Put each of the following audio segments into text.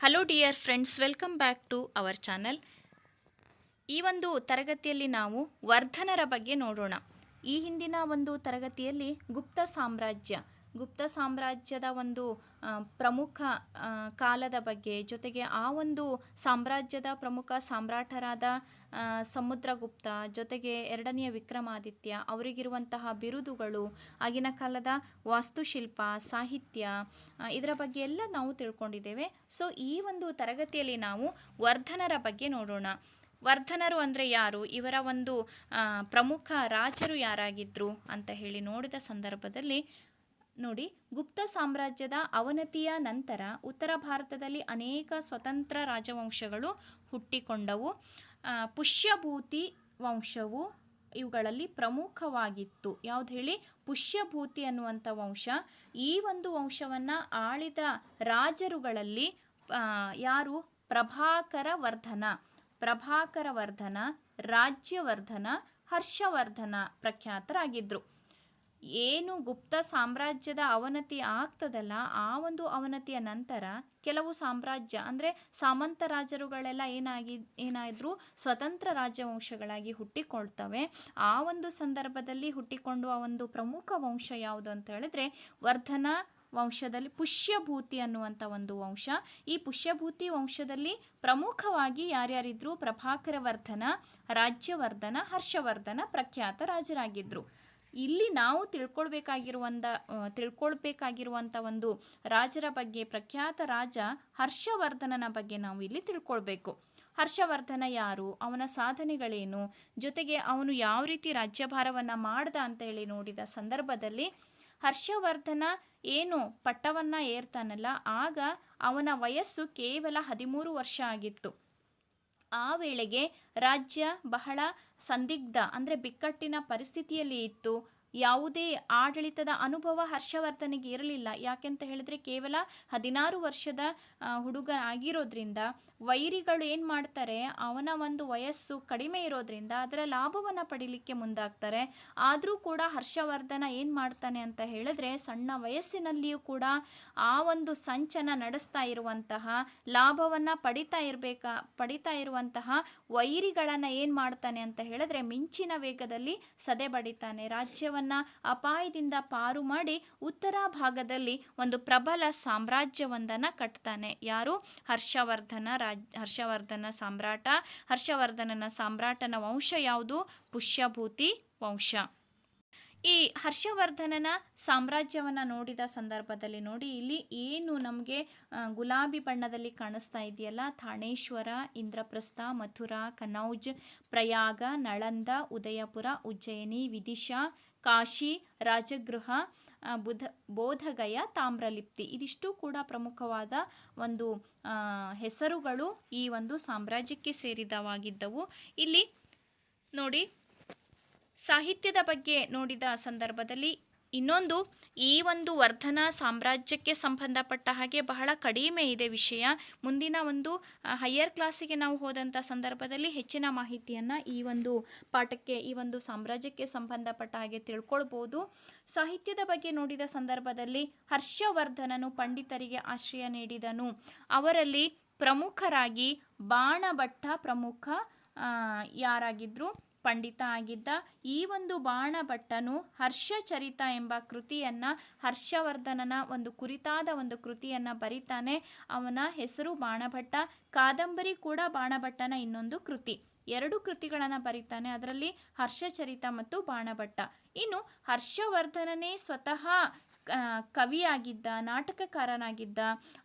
Hello dear friends welcome back to our channel ಈ ಒಂದು ತರಗತಿಯಲ್ಲಿ ನಾವು ವರ್ಧನರ ಬಗ್ಗೆ ನೋಡೋಣ. ಈ ಹಿಂದಿನ ಒಂದು ತರಗತಿಯಲ್ಲಿ ಗುಪ್ತ ಸಾಮ್ರಾಜ್ಯ ಗುಪ್ತ ಸಾಮ್ರಾಜ್ಯದ ಒಂದು ಪ್ರಮುಖ ಕಾಲದ ಬಗ್ಗೆ, ಜೊತೆಗೆ ಆ ಒಂದು ಸಾಮ್ರಾಜ್ಯದ ಪ್ರಮುಖ ಸಾಮ್ರಾಟರಾದ ಸಮುದ್ರಗುಪ್ತ, ಜೊತೆಗೆ ಎರಡನೆಯ ವಿಕ್ರಮಾದಿತ್ಯ, ಅವರಿಗಿರುವಂತಹ ಬಿರುದುಗಳು, ಆಗಿನ ಕಾಲದ ವಾಸ್ತುಶಿಲ್ಪ, ಸಾಹಿತ್ಯ ಇದರ ಬಗ್ಗೆ ಎಲ್ಲ ನಾವು ತಿಳ್ಕೊಂಡಿದ್ದೇವೆ. ಸೊ ಈ ಒಂದು ತರಗತಿಯಲ್ಲಿ ನಾವು ವರ್ಧನರ ಬಗ್ಗೆ ನೋಡೋಣ. ವರ್ಧನರು ಅಂದರೆ ಯಾರು? ಇವರ ಒಂದು ಪ್ರಮುಖ ರಾಜರು ಯಾರಾಗಿದ್ದರು ಅಂತ ಹೇಳಿ ನೋಡಿದ ಸಂದರ್ಭದಲ್ಲಿ ನೋಡಿ, ಗುಪ್ತ ಸಾಮ್ರಾಜ್ಯದ ಅವನತಿಯ ನಂತರ ಉತ್ತರ ಭಾರತದಲ್ಲಿ ಅನೇಕ ಸ್ವತಂತ್ರ ರಾಜವಂಶಗಳು ಹುಟ್ಟಿಕೊಂಡವು. ಪುಷ್ಯಭೂತಿ ವಂಶವು ಇವುಗಳಲ್ಲಿ ಪ್ರಮುಖವಾಗಿತ್ತು. ಯಾವ್ದು ಹೇಳಿ? ಪುಷ್ಯಭೂತಿ ಅನ್ನುವಂಥ ವಂಶ. ಈ ಒಂದು ವಂಶವನ್ನು ಆಳಿದ ರಾಜರುಗಳಲ್ಲಿ ಯಾರು? ಪ್ರಭಾಕರ ವರ್ಧನ. ಪ್ರಭಾಕರ ವರ್ಧನ, ರಾಜ್ಯವರ್ಧನ, ಹರ್ಷವರ್ಧನ ಪ್ರಖ್ಯಾತರಾಗಿದ್ದರು ಏನು ಗುಪ್ತ ಸಾಮ್ರಾಜ್ಯದ ಅವನತಿ ಆಗ್ತದಲ್ಲ, ಆ ಒಂದು ಅವನತಿಯ ನಂತರ ಕೆಲವು ಸಾಮ್ರಾಜ್ಯ, ಅಂದರೆ ಸಾಮಂತ ರಾಜರುಗಳೆಲ್ಲ ಏನಾಗಿ, ಏನಾದರೂ ಸ್ವತಂತ್ರ ರಾಜವಂಶಗಳಾಗಿ ಹುಟ್ಟಿಕೊಳ್ತವೆ. ಆ ಒಂದು ಸಂದರ್ಭದಲ್ಲಿ ಹುಟ್ಟಿಕೊಂಡು ಆ ಒಂದು ಪ್ರಮುಖ ವಂಶ ಯಾವುದು ಅಂತ ಹೇಳಿದ್ರೆ ವರ್ಧನ ವಂಶದಲ್ಲಿ ಪುಷ್ಯಭೂತಿ ಅನ್ನುವಂಥ ಒಂದು ವಂಶ. ಈ ಪುಷ್ಯಭೂತಿ ವಂಶದಲ್ಲಿ ಪ್ರಮುಖವಾಗಿ ಯಾರ್ಯಾರಿದ್ರು? ಪ್ರಭಾಕರ ವರ್ಧನ, ರಾಜ್ಯವರ್ಧನ, ಹರ್ಷವರ್ಧನ ಪ್ರಖ್ಯಾತ ರಾಜರಾಗಿದ್ದರು ಇಲ್ಲಿ ನಾವು ತಿಳ್ಕೊಳ್ಬೇಕಾಗಿರುವಂಥ ತಿಳ್ಕೊಳ್ಬೇಕಾಗಿರುವಂಥ ಒಂದು ರಾಜರ ಬಗ್ಗೆ, ಪ್ರಖ್ಯಾತ ರಾಜ ಹರ್ಷವರ್ಧನನ ಬಗ್ಗೆ ನಾವು ಇಲ್ಲಿ ತಿಳ್ಕೊಳ್ಬೇಕು. ಹರ್ಷವರ್ಧನ ಯಾರು? ಅವನ ಸಾಧನೆಗಳೇನು? ಜೊತೆಗೆ ಅವನು ಯಾವ ರೀತಿ ರಾಜ್ಯಭಾರವನ್ನು ಮಾಡ್ದ ಅಂತ ಹೇಳಿ ನೋಡಿದ ಸಂದರ್ಭದಲ್ಲಿ ಹರ್ಷವರ್ಧನ ಏನು ಪಟ್ಟವನ್ನು ಏರ್ತಾನಲ್ಲ, ಆಗ ಅವನ ವಯಸ್ಸು ಕೇವಲ ಹದಿಮೂರು ವರ್ಷ ಆಗಿತ್ತು. ಆ ವೇಳೆಗೆ ರಾಜ್ಯ ಬಹಳ ಸಂದಿಗ್ಧ ಅಂದರೆ ಬಿಕ್ಕಟ್ಟಿನ ಪರಿಸ್ಥಿತಿಯಲ್ಲಿ ಇತ್ತು ಯಾವುದೇ ಆಡಳಿತದ ಅನುಭವ ಹರ್ಷವರ್ಧನಿಗೆ ಇರಲಿಲ್ಲ. ಯಾಕೆಂತ ಹೇಳಿದ್ರೆ ಕೇವಲ ಹದಿನಾರು ವರ್ಷದ ಹುಡುಗ ಆಗಿರೋದ್ರಿಂದ ವೈರಿಗಳು ಏನು ಮಾಡ್ತಾರೆ, ಅವನ ಒಂದು ವಯಸ್ಸು ಕಡಿಮೆ ಇರೋದ್ರಿಂದ ಅದರ ಲಾಭವನ್ನು ಪಡಿಲಿಕ್ಕೆ ಮುಂದಾಗ್ತಾರೆ. ಆದರೂ ಕೂಡ ಹರ್ಷವರ್ಧನ ಏನು ಮಾಡ್ತಾನೆ ಅಂತ ಹೇಳಿದ್ರೆ ಸಣ್ಣ ವಯಸ್ಸಿನಲ್ಲಿಯೂ ಕೂಡ ಆ ಒಂದು ಸಂಚನ ನಡೆಸ್ತಾ ಇರುವಂತಹ, ಲಾಭವನ್ನು ಪಡಿತಾ ಇರಬೇಕಾ, ಪಡಿತಾ ಇರುವಂತಹ ವೈರಿಗಳನ್ನು ಏನು ಮಾಡ್ತಾನೆ ಅಂತ ಹೇಳಿದ್ರೆ ಮಿಂಚಿನ ವೇಗದಲ್ಲಿ ಸದೆ ಬಡಿತಾನೆ ರಾಜ್ಯವನ್ನು ಅಪಾಯದಿಂದ ಪಾರು ಮಾಡಿ ಉತ್ತರ ಭಾಗದಲ್ಲಿ ಒಂದು ಪ್ರಬಲ ಸಾಮ್ರಾಜ್ಯವೊಂದನ್ನು ಕಟ್ತಾನೆ. ಯಾರು? ಹರ್ಷವರ್ಧನ ರಾಜ್, ಹರ್ಷವರ್ಧನ ಸಾಮ್ರಾಟ. ಹರ್ಷವರ್ಧನನ ಸಾಮ್ರಾಟನ ವಂಶ ಯಾವುದು? ಪುಷ್ಯಭೂತಿ ವಂಶ. ಈ ಹರ್ಷವರ್ಧನನ ಸಾಮ್ರಾಜ್ಯವನ್ನು ನೋಡಿದ ಸಂದರ್ಭದಲ್ಲಿ ನೋಡಿ, ಇಲ್ಲಿ ಏನು ನಮಗೆ ಗುಲಾಬಿ ಬಣ್ಣದಲ್ಲಿ ಕಾಣಿಸ್ತಾ ಇದೆಯಲ್ಲ? ಥಾಣೇಶ್ವರ, ಇಂದ್ರಪ್ರಸ್ಥ, ಮಥುರಾ, ಕನೌಜ್, ಪ್ರಯಾಗ, ನಳಂದ, ಉದಯಪುರ, ಉಜ್ಜಯಿನಿ, ವಿದಿಶಾ ಕಾಶಿ, ರಾಜಗೃಹ ಬುಧ, ಬೋಧಗಯ, ತಾಮ್ರಲಿಪ್ತಿ ಇದಿಷ್ಟು ಕೂಡ ಪ್ರಮುಖವಾದ ಒಂದು ಹೆಸರುಗಳು ಈ ಒಂದು ಸಾಮ್ರಾಜ್ಯಕ್ಕೆ ಸೇರಿದವಾಗಿದ್ದವು. ಇಲ್ಲಿ ನೋಡಿ, ಸಾಹಿತ್ಯದ ಬಗ್ಗೆ ನೋಡಿದ ಸಂದರ್ಭದಲ್ಲಿ ಇನ್ನೊಂದು, ಈ ಒಂದು ವರ್ಧನ ಸಾಮ್ರಾಜ್ಯಕ್ಕೆ ಸಂಬಂಧಪಟ್ಟ ಹಾಗೆ ಬಹಳ ಕಡಿಮೆ ಇದೆ ವಿಷಯ. ಮುಂದಿನ ಒಂದು ಹೈಯರ್ ಕ್ಲಾಸಿಗೆ ನಾವು ಹೋದಂಥ ಸಂದರ್ಭದಲ್ಲಿ ಹೆಚ್ಚಿನ ಮಾಹಿತಿಯನ್ನು ಈ ಒಂದು ಪಾಠಕ್ಕೆ, ಈ ಒಂದು ಸಾಮ್ರಾಜ್ಯಕ್ಕೆ ಸಂಬಂಧಪಟ್ಟ ಹಾಗೆ ತಿಳ್ಕೊಳ್ಬೋದು. ಸಾಹಿತ್ಯದ ಬಗ್ಗೆ ನೋಡಿದ ಸಂದರ್ಭದಲ್ಲಿ ಹರ್ಷವರ್ಧನನು ಪಂಡಿತರಿಗೆ ಆಶ್ರಯ ನೀಡಿದನು. ಅವರಲ್ಲಿ ಪ್ರಮುಖರಾಗಿ ಬಾಣಭಟ್ಟ ಪ್ರಮುಖ ಯಾರಾಗಿದ್ದರು ಪಂಡಿತ ಆಗಿದ್ದ ಈ ಒಂದು ಬಾಣಭಟ್ಟನು ಹರ್ಷಚರಿತ ಎಂಬ ಕೃತಿಯನ್ನ, ಹರ್ಷವರ್ಧನನ ಒಂದು ಕುರಿತಾದ ಒಂದು ಕೃತಿಯನ್ನ ಬರಿತಾನೆ. ಅವನ ಹೆಸರು ಬಾಣಭಟ್ಟ, ಕಾದಂಬರಿ ಕೂಡ ಬಾಣಭಟ್ಟನ ಇನ್ನೊಂದು ಕೃತಿ. ಎರಡು ಕೃತಿಗಳನ್ನು ಬರೀತಾನೆ. ಅದರಲ್ಲಿ ಹರ್ಷಚರಿತ ಮತ್ತು ಬಾಣಭಟ್ಟ. ಇನ್ನು ಹರ್ಷವರ್ಧನನೇ ಸ್ವತಃ ಕವಿಯಾಗಿದ್ದ, ನಾಟಕಕಾರನಾಗಿದ್ದ.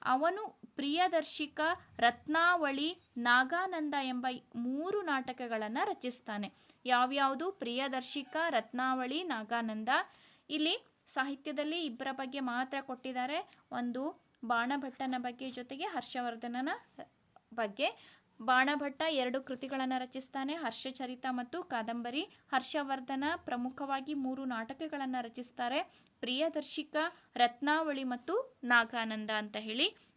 ಅವನು ಪ್ರಿಯದರ್ಶಿಕ ರತ್ನಾವಳಿ ನಾಗಾನಂದ ಎಂಬ ಮೂರು ನಾಟಕಗಳನ್ನು ರಚಿಸ್ತಾನೆ. ಯಾವ್ಯಾವುದು? ಪ್ರಿಯದರ್ಶಿಕ, ರತ್ನಾವಳಿ, ನಾಗಾನಂದ. ಇಲ್ಲಿ ಸಾಹಿತ್ಯದಲ್ಲಿ ಇಬ್ಬರ ಬಗ್ಗೆ ಮಾತ್ರ ಕೊಟ್ಟಿದ್ದಾರೆ. ಒಂದು ಬಾಣಭಟ್ಟನ ಬಗ್ಗೆ ಜೊತೆಗೆ ಹರ್ಷವರ್ಧನನ ಬಗ್ಗೆ. ಬಾಣಭಟ್ಟ ಎರಡು ಕೃತಿಗಳನ್ನು ರಚಿಸ್ತಾನೆ. ಹರ್ಷಚರಿತ ಮತ್ತು ಕಾದಂಬರಿ. ಹರ್ಷವರ್ಧನ ಪ್ರಮುಖವಾಗಿ ಮೂರು ನಾಟಕಗಳನ್ನು ರಚಿಸ್ತಾರೆ. ಪ್ರಿಯದರ್ಶಿಕ, ರತ್ನಾವಳಿ ಮತ್ತು ನಾಗಾನಂದ ಅಂತ ಹೇಳಿ.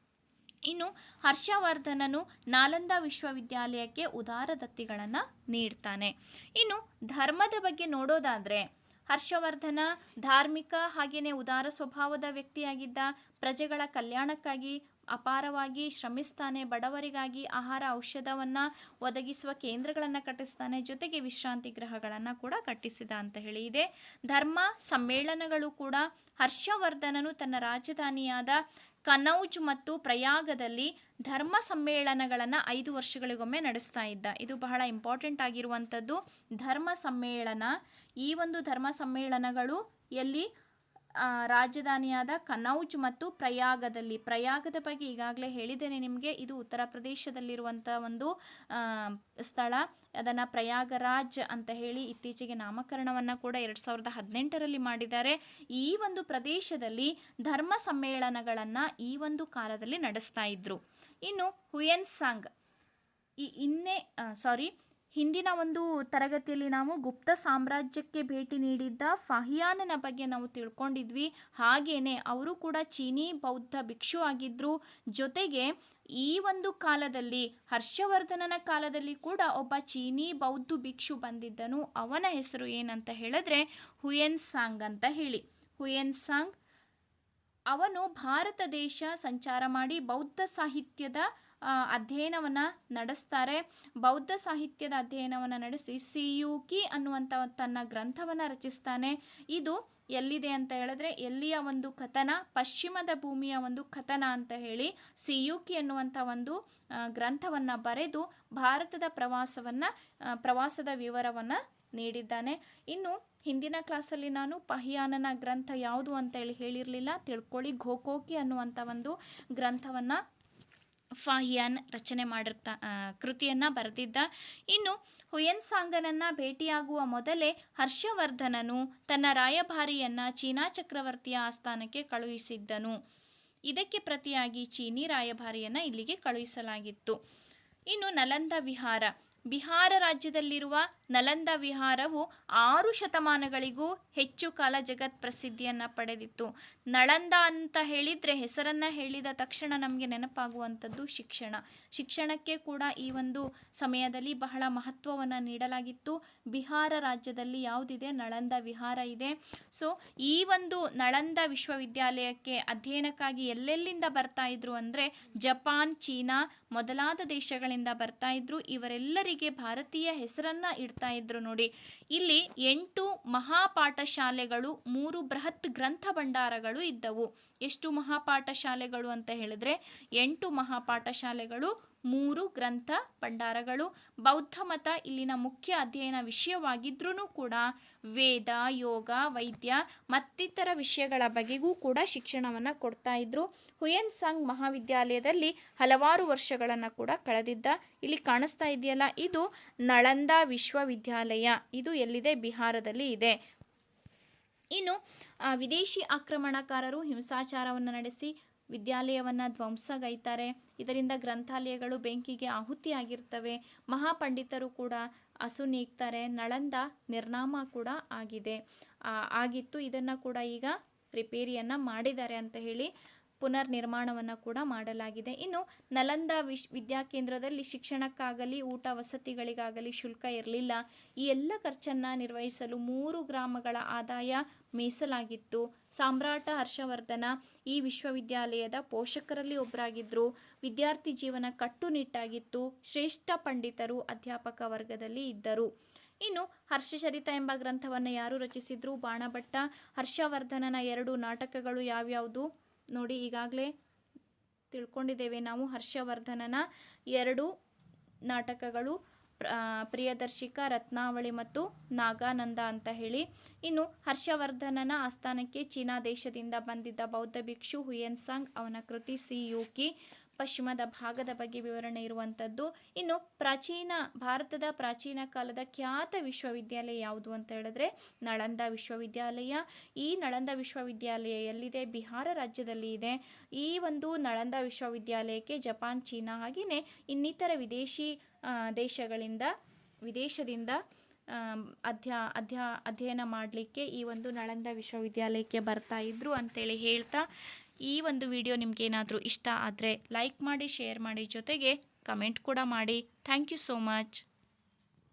ಇನ್ನು ಹರ್ಷವರ್ಧನನು ನಾಲಂದ ವಿಶ್ವವಿದ್ಯಾಲಯಕ್ಕೆ ಉದಾರ ದತ್ತಿಗಳನ್ನು ನೀಡ್ತಾನೆ. ಇನ್ನು ಧರ್ಮದ ಬಗ್ಗೆ ನೋಡೋದಾದರೆ, ಹರ್ಷವರ್ಧನ ಧಾರ್ಮಿಕ ಹಾಗೆಯೇ ಉದಾರ ಸ್ವಭಾವದ ವ್ಯಕ್ತಿಯಾಗಿದ್ದ, ಪ್ರಜೆಗಳ ಕಲ್ಯಾಣಕ್ಕಾಗಿ ಅಪಾರವಾಗಿ ಶ್ರಮಿಸ್ತಾನೆ, ಬಡವರಿಗಾಗಿ ಆಹಾರ ಔಷಧವನ್ನು ಒದಗಿಸುವ ಕೇಂದ್ರಗಳನ್ನು ಕಟ್ಟಿಸ್ತಾನೆ, ಜೊತೆಗೆ ವಿಶ್ರಾಂತಿ ಗೃಹಗಳನ್ನು ಕೂಡ ಕಟ್ಟಿಸಿದ ಅಂತ ಹೇಳಿ ಇದೆ. ಧರ್ಮ ಸಮ್ಮೇಳನಗಳು ಕೂಡ ಹರ್ಷವರ್ಧನನು ತನ್ನ ರಾಜಧಾನಿಯಾದ ಕನೌಜ್ ಮತ್ತು ಪ್ರಯಾಗದಲ್ಲಿ ಧರ್ಮ ಸಮ್ಮೇಳನಗಳನ್ನು ಐದು ವರ್ಷಗಳಿಗೊಮ್ಮೆ ನಡೆಸ್ತಾ ಇದ್ದ. ಇದು ಬಹಳ ಇಂಪಾರ್ಟೆಂಟ್ ಆಗಿರುವಂಥದ್ದು. ಧರ್ಮ ಸಮ್ಮೇಳನ, ಈ ಒಂದು ಧರ್ಮ ಸಮ್ಮೇಳನಗಳು ಎಲ್ಲಿ ರಾಜಧಾನಿಯಾದ ಕನೌಜ್ ಮತ್ತು ಪ್ರಯಾಗದಲ್ಲಿ, ಪ್ರಯಾಗದ ಬಗ್ಗೆ ಈಗಾಗಲೇ ಹೇಳಿದ್ದೇನೆ ನಿಮಗೆ. ಇದು ಉತ್ತರ ಪ್ರದೇಶದಲ್ಲಿರುವಂಥ ಒಂದು ಸ್ಥಳ. ಅದನ್ನು ಪ್ರಯಾಗರಾಜ್ ಅಂತ ಹೇಳಿ ಇತ್ತೀಚೆಗೆ ನಾಮಕರಣವನ್ನು ಕೂಡ ಎರಡು ಸಾವಿರದ ಹದಿನೆಂಟರಲ್ಲಿ ಮಾಡಿದ್ದಾರೆ. ಈ ಒಂದು ಪ್ರದೇಶದಲ್ಲಿ ಧರ್ಮ ಸಮ್ಮೇಳನಗಳನ್ನು ಈ ಒಂದು ಕಾಲದಲ್ಲಿ ನಡೆಸ್ತಾ ಇದ್ರು. ಇನ್ನು ಹುಯೆನ್ ಸಾಂಗ್ ಈ ಇನ್ನೇ ಸಾರಿ ಹಿಂದಿನ ಒಂದು ತರಗತಿಯಲ್ಲಿ ನಾವು ಗುಪ್ತ ಸಾಮ್ರಾಜ್ಯಕ್ಕೆ ಭೇಟಿ ನೀಡಿದ್ದ ಫಹಿಯಾನನ ಬಗ್ಗೆ ನಾವು ತಿಳ್ಕೊಂಡಿದ್ವಿ. ಹಾಗೇನೆ ಅವರು ಕೂಡ ಚೀನಿ ಬೌದ್ಧ ಭಿಕ್ಷು ಆಗಿದ್ದರು ಜೊತೆಗೆ ಈ ಒಂದು ಕಾಲದಲ್ಲಿ, ಹರ್ಷವರ್ಧನನ ಕಾಲದಲ್ಲಿ ಕೂಡ ಒಬ್ಬ ಚೀನಿ ಬೌದ್ಧ ಭಿಕ್ಷು ಬಂದಿದ್ದನು. ಅವನ ಹೆಸರು ಏನಂತ ಹೇಳಿದ್ರೆ ಹುಯೆನ್ ಸಾಂಗ್ ಅಂತ ಹೇಳಿ. ಹುಯೆನ್ ಸಾಂಗ್ ಅವನು ಭಾರತ ದೇಶ ಸಂಚಾರ ಮಾಡಿ ಬೌದ್ಧ ಸಾಹಿತ್ಯದ ಅಧ್ಯಯನವನ್ನು ನಡೆಸ್ತಾರೆ. ಬೌದ್ಧ ಸಾಹಿತ್ಯದ ಅಧ್ಯಯನವನ್ನು ನಡೆಸಿ ಸಿಯುಕಿ ಅನ್ನುವಂಥ ತನ್ನ ಗ್ರಂಥವನ್ನು ರಚಿಸ್ತಾನೆ. ಇದು ಎಲ್ಲಿದೆ ಅಂತ ಹೇಳಿದ್ರೆ ಎಲ್ಲಿಯ ಒಂದು ಕಥನ, ಪಶ್ಚಿಮದ ಭೂಮಿಯ ಒಂದು ಕಥನ ಅಂತ ಹೇಳಿ ಸಿಯುಕಿ ಅನ್ನುವಂಥ ಒಂದು ಗ್ರಂಥವನ್ನು ಬರೆದು ಭಾರತದ ಪ್ರವಾಸವನ್ನು ಪ್ರವಾಸದ ವಿವರವನ್ನು ನೀಡಿದ್ದಾನೆ. ಇನ್ನು ಹಿಂದಿನ ಕ್ಲಾಸಲ್ಲಿ ನಾನು ಪಹಿಯಾನನ ಗ್ರಂಥ ಯಾವುದು ಅಂತೇಳಿ ಹೇಳಿರಲಿಲ್ಲ. ತಿಳ್ಕೊಳ್ಳಿ ಘೋಕೋಕಿ ಅನ್ನುವಂಥ ಒಂದು ಗ್ರಂಥವನ್ನು ಫಾಹಿಯಾನ್ ರಚನೆ ಮಾಡಿರ್ತಾ ಕೃತಿಯನ್ನು ಬರೆದಿದ್ದ. ಇನ್ನು ಹುಯೆನ್ ಸಾಂಗನನ್ನು ಭೇಟಿಯಾಗುವ ಮೊದಲೇ ಹರ್ಷವರ್ಧನನು ತನ್ನ ರಾಯಭಾರಿಯನ್ನು ಚೀನಾ ಚಕ್ರವರ್ತಿಯ ಆಸ್ಥಾನಕ್ಕೆ ಕಳುಹಿಸಿದ್ದನು. ಇದಕ್ಕೆ ಪ್ರತಿಯಾಗಿ ಚೀನಿ ರಾಯಭಾರಿಯನ್ನು ಇಲ್ಲಿಗೆ ಕಳುಹಿಸಲಾಗಿತ್ತು. ಇನ್ನು ನಲಂದ ವಿಹಾರ. ಬಿಹಾರ ರಾಜ್ಯದಲ್ಲಿರುವ ನಲಂದ ವಿಹಾರವು ಆರು ಶತಮಾನಗಳಿಗೂ ಹೆಚ್ಚು ಕಾಲ ಜಗತ್ ಪ್ರಸಿದ್ಧಿಯನ್ನು ಪಡೆದಿತ್ತು. ನಳಂದ ಅಂತ ಹೇಳಿದರೆ ಹೆಸರನ್ನು ಹೇಳಿದ ತಕ್ಷಣ ನಮಗೆ ನೆನಪಾಗುವಂಥದ್ದು ಶಿಕ್ಷಣ. ಶಿಕ್ಷಣಕ್ಕೆ ಕೂಡ ಈ ಒಂದು ಸಮಯದಲ್ಲಿ ಬಹಳ ಮಹತ್ವವನ್ನು ನೀಡಲಾಗಿತ್ತು. ಬಿಹಾರ ರಾಜ್ಯದಲ್ಲಿ ಯಾವುದಿದೆ? ನಳಂದ ವಿಹಾರ ಇದೆ. ಸೊ ಈ ಒಂದು ನಳಂದ ವಿಶ್ವವಿದ್ಯಾಲಯಕ್ಕೆ ಅಧ್ಯಯನಕ್ಕಾಗಿ ಎಲ್ಲೆಲ್ಲಿಂದ ಬರ್ತಾ ಇದ್ರು ಅಂದರೆ ಜಪಾನ್, ಚೀನಾ ಮೊದಲಾದ ದೇಶಗಳಿಂದ ಬರ್ತಾ ಇದ್ರು. ಇವರೆಲ್ಲರಿಗೆ ಭಾರತೀಯ ಹೆಸರನ್ನ ಇಡ್ತಾ ಇದ್ರು ನೋಡಿ. ಇಲ್ಲಿ ಎಂಟು ಮಹಾಪಾಠ ಶಾಲೆಗಳು ಮೂರು ಬೃಹತ್ ಗ್ರಂಥ ಭಂಡಾರಗಳು ಇದ್ದವು. ಎಷ್ಟು ಮಹಾಪಾಠ ಶಾಲೆಗಳು ಅಂತ ಹೇಳಿದ್ರೆ ಎಂಟು ಮಹಾಪಾಠ ಶಾಲೆಗಳು ಮೂರು ಗ್ರಂಥ ಭಂಡಾರಗಳು, ಬೌದ್ಧ ಮತ ಇಲ್ಲಿನ ಮುಖ್ಯ ಅಧ್ಯಯನ ವಿಷಯವಾಗಿದ್ರೂ ಕೂಡ ವೇದ, ಯೋಗ, ವೈದ್ಯ ಮತ್ತಿತರ ವಿಷಯಗಳ ಬಗೆಗೂ ಕೂಡ ಶಿಕ್ಷಣವನ್ನು ಕೊಡ್ತಾ ಇದ್ರು. ಹುಯೆನ್ ಸಾಂಗ್ ಮಹಾವಿದ್ಯಾಲಯದಲ್ಲಿ ಹಲವಾರು ವರ್ಷಗಳನ್ನು ಕೂಡ ಕಳೆದಿದ್ದ ಇಲ್ಲಿ ಕಾಣಿಸ್ತಾ ಇದೆಯಲ್ಲ, ಇದು ನಳಂದ ವಿಶ್ವವಿದ್ಯಾಲಯ. ಇದು ಎಲ್ಲಿದೆ? ಬಿಹಾರದಲ್ಲಿ ಇದೆ. ಇನ್ನು ವಿದೇಶಿ ಆಕ್ರಮಣಕಾರರು ಹಿಂಸಾಚಾರವನ್ನು ನಡೆಸಿ ವಿದ್ಯಾಲಯವನ್ನು ಧ್ವಂಸಗೈತಾರೆ. ಇದರಿಂದ ಗ್ರಂಥಾಲಯಗಳು ಬೆಂಕಿಗೆ ಆಹುತಿಯಾಗಿರ್ತವೆ. ಮಹಾಪಂಡಿತರು ಕೂಡ ಹಸು ನೀಗ್ತಾರೆ. ನಳಂದ ನಿರ್ನಾಮ ಕೂಡ ಆಗಿದೆ. ಆಗಿತ್ತು. ಇದನ್ನು ಕೂಡ ಈಗ ರಿಪೇರಿಯನ್ನು ಮಾಡಿದ್ದಾರೆ ಅಂತ ಹೇಳಿ ಪುನರ್ ನಿರ್ಮಾಣವನ್ನು ಕೂಡ ಮಾಡಲಾಗಿದೆ. ಇನ್ನು ನಲಂದ ವಿಶ್, ವಿದ್ಯಾಕೇಂದ್ರದಲ್ಲಿ ಶಿಕ್ಷಣಕ್ಕಾಗಲಿ, ಊಟ ವಸತಿಗಳಿಗಾಗಲಿ ಶುಲ್ಕ ಇರಲಿಲ್ಲ. ಈ ಎಲ್ಲ ಖರ್ಚನ್ನು ನಿರ್ವಹಿಸಲು ಮೂರು ಗ್ರಾಮಗಳ ಆದಾಯ ಮೀಸಲಾಗಿತ್ತು. ಸಾಮ್ರಾಟ ಹರ್ಷವರ್ಧನ ಈ ವಿಶ್ವವಿದ್ಯಾಲಯದ ಪೋಷಕರಲ್ಲಿ ಒಬ್ಬರಾಗಿದ್ದರು ವಿದ್ಯಾರ್ಥಿ ಜೀವನ ಕಟ್ಟುನಿಟ್ಟಾಗಿತ್ತು. ಶ್ರೇಷ್ಠ ಪಂಡಿತರು ಅಧ್ಯಾಪಕ ವರ್ಗದಲ್ಲಿ ಇದ್ದರು. ಇನ್ನು ಹರ್ಷಚರಿತ ಎಂಬ ಗ್ರಂಥವನ್ನು ಯಾರು ರಚಿಸಿದ್ರು? ಬಾಣಭಟ್ಟ. ಹರ್ಷವರ್ಧನನ ಎರಡು ನಾಟಕಗಳು ಯಾವ್ಯಾವುದು? ನೋಡಿ, ಈಗಾಗಲೇ ತಿಳ್ಕೊಂಡಿದ್ದೇವೆ ನಾವು ಹರ್ಷವರ್ಧನನ ಎರಡು ನಾಟಕಗಳು ಪ್ರಿಯದರ್ಶಿಕ, ರತ್ನಾವಳಿ ಮತ್ತು ನಾಗಾನಂದ ಅಂತ ಹೇಳಿ. ಇನ್ನು ಹರ್ಷವರ್ಧನನ ಆಸ್ಥಾನಕ್ಕೆ ಚೀನಾ ದೇಶದಿಂದ ಬಂದಿದ್ದ ಬೌದ್ಧ ಭಿಕ್ಷು ಹುಯೆನ್ ಸಾಂಗ್ ಅವನ ಕೃತಿ ಸಿ ಯೂಕಿ ಪಶ್ಚಿಮದ ಭಾಗದ ಬಗ್ಗೆ ವಿವರಣೆ ಇರುವಂಥದ್ದು. ಇನ್ನು ಪ್ರಾಚೀನ, ಭಾರತದ ಪ್ರಾಚೀನ ಕಾಲದ ಖ್ಯಾತ ವಿಶ್ವವಿದ್ಯಾಲಯ ಯಾವುದು ಅಂತ ಹೇಳಿದ್ರೆ ನಳಂದ ವಿಶ್ವವಿದ್ಯಾಲಯ. ಈ ನಳಂದ ವಿಶ್ವವಿದ್ಯಾಲಯ ಎಲ್ಲಿದೆ? ಬಿಹಾರ ರಾಜ್ಯದಲ್ಲಿ ಇದೆ. ಈ ಒಂದು ನಳಂದ ವಿಶ್ವವಿದ್ಯಾಲಯಕ್ಕೆ ಜಪಾನ್, ಚೀನಾ ಹಾಗೆಯೇ ಇನ್ನಿತರ ವಿದೇಶಿ ದೇಶಗಳಿಂದ, ವಿದೇಶದಿಂದ ಅಧ್ಯಾ ಅಧ್ಯ ಅಧ್ಯ, ಅಧ್ಯಯನ ಮಾಡಲಿಕ್ಕೆ ಈ ಒಂದು ನಳಂದ ವಿಶ್ವವಿದ್ಯಾಲಯಕ್ಕೆ ಬರ್ತಾ ಇದ್ರು ಅಂತೇಳಿ ಹೇಳ್ತಾ ಈ ಒಂದು ವಿಡಿಯೋ ನಿಮಗೇನಾದರೂ ಇಷ್ಟ ಆದರೆ ಲೈಕ್ ಮಾಡಿ ಶೇರ್ ಮಾಡಿ ಜೊತೆಗೆ ಕಮೆಂಟ್ ಕೂಡ ಮಾಡಿ. Thank you so much